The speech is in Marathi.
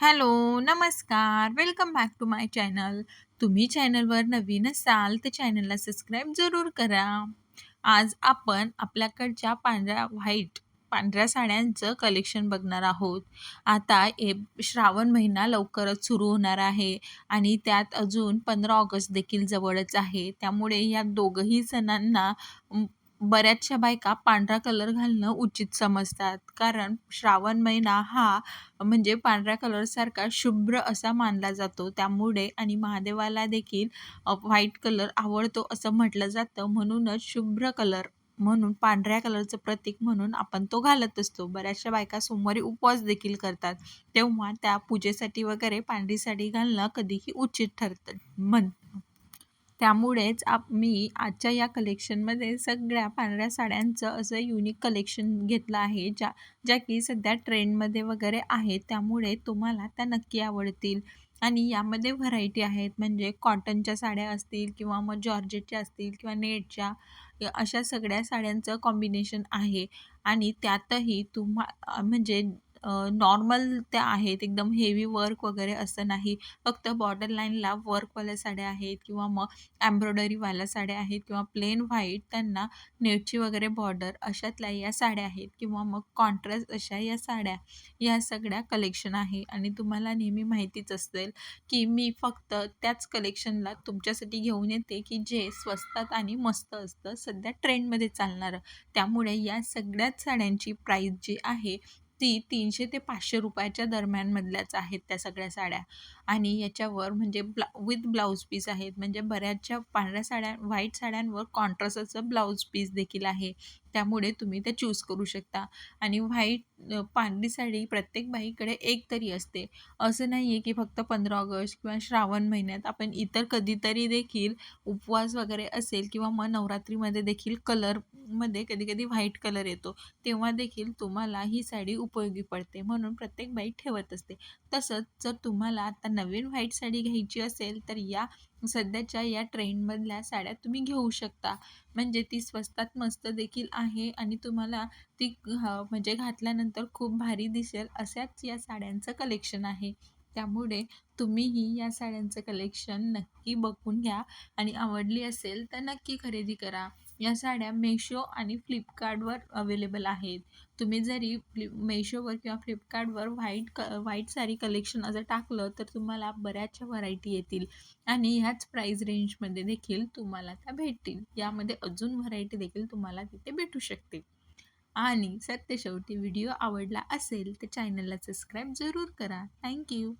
हॅलो, नमस्कार. Welcome back to my channel. तुम्ही चॅनलवर नवीन असाल तर चॅनलला सबस्क्राईब जरूर करा. आज आपण आपल्याकडच्या पांढऱ्या व्हाईट पांढऱ्या साड्यांचं कलेक्शन बघणार आहोत. आता ए श्रावण महिना लवकरच सुरू होणार आहे आणि त्यात अजून 15 ऑगस्ट देखील जवळच आहे. त्यामुळे या दोघंही सणांना बऱ्याचशा बायका पांढरा कलर घालणं उचित समजतात. कारण श्रावण महिना हा म्हणजे पांढऱ्या कलरसारखा शुभ्र असा मानला जातो. त्यामुळे आणि महादेवाला देखील व्हाईट कलर आवडतो असं म्हटलं जातं. म्हणूनच शुभ्र कलर म्हणून पांढऱ्या कलरचं प्रतीक म्हणून आपण तो घालत असतो. बऱ्याचशा बायका सोमवारी उपवास देखील करतात. तेव्हा त्या पूजेसाठी वगैरे पांढरी साडी घालणं कधीही उचित ठरतं म्हण त्यामुळेच आप मी आजच्या या कलेक्शनमध्ये सगळ्या पांढऱ्या साड्यांचं असं युनिक कलेक्शन घेतलं आहे ज्या ज्या की सध्या ट्रेंडमध्ये वगैरे आहेत. त्यामुळे तुम्हाला त्या नक्की आवडतील. आणि यामध्ये व्हरायटी आहेत म्हणजे कॉटनच्या साड्या असतील किंवा मग जॉर्जेटच्या असतील किंवा नेटच्या अशा सगळ्या साड्यांचं कॉम्बिनेशन आहे. आणि त्यातही तुम्हा म्हणजे नॉर्मल त्या आहेत एकदम हेवी वर्क वगैरे असं नाही. फक्त बॉर्डर लाईनला वर्कवाल्या साड्या आहेत किंवा मग एम्ब्रॉयडरीवाल्या साड्या आहेत किंवा प्लेन व्हाईट त्यांना नेटची वगैरे बॉर्डर अशातल्या या साड्या आहेत किंवा मग कॉन्ट्रास्ट अशा या साड्या या सगळ्या कलेक्शन आहे. आणि तुम्हाला नेहमी माहितीच असेल की मी फक्त त्याच कलेक्शनला तुमच्यासाठी घेऊन येते की जे स्वस्तात आणि मस्त असतं सध्या ट्रेंडमध्ये चालणारं. त्यामुळे या सगळ्याच साड्यांची प्राईस जी आहे ती तीनशे ते पाचशे रुपयाच्या दरम्यानमधल्याच आहेत त्या सगळ्या साड्या. आणि याच्यावर म्हणजे ब्ला विथ ब्लाऊज पीस आहेत. म्हणजे बऱ्याचशा पांढऱ्या साड्या व्हाईट साड्यांवर कॉन्ट्रासाचं ब्लाऊज पीस देखील आहे. त्यामुळे तुम्ही ते चूज करू शकता. आणि व्हाईट पांढरी साडी प्रत्येक बाईकडे एक तरी असते. असं नाही आहे की फक्त पंधरा ऑगस्ट किंवा श्रावण महिन्यात आपण इतर कधीतरी देखील उपवास वगैरे असेल किंवा मग नवरात्रीमध्ये देखील कलरमध्ये कधी कधी व्हाईट कलर येतो तेव्हा देखील तुम्हाला ही साडी उपयोगी पडते. म्हणून प्रत्येक बाई ठेवत असते. तसंच जर तुम्हाला आता नवीन व्हाईट साडी घ्यायची असेल तर या सध्याच्या या ट्रेंडमधल्या साड्या तुम्ही घेऊ शकता. म्हणजे ती स्वस्तात मस्त देखील आहे आणि तुम्हाला ती म्हणजे घातल्यानंतर खूप भारी दिसेल अशाच या साड्यांचं कलेक्शन आहे. त्यामुळे तुम्हीही या साड्यांचं कलेक्शन नक्की बघून घ्या आणि आवडली असेल तर नक्की खरेदी करा. या साड्या मेशो आणि फ्लिपकार्टवर अवेलेबल आहेत. तुम्ही जरी फ्लिप मेशोवर किंवा फ्लिपकार्टवर व्हाईट क व्हाईट साडी कलेक्शन असं टाकलं तर तुम्हाला बऱ्याचशा व्हरायटी येतील. आणि ह्याच प्राईज रेंजमध्ये देखील तुम्हाला त्या भेटतील. यामध्ये अजून व्हरायटी देखील तुम्हाला तिथे भेटू शकते आणि सत्य शेवटी व्हिडिओ आवडला असेल तर चॅनलला सबस्क्राईब जरूर करा. थँक्यू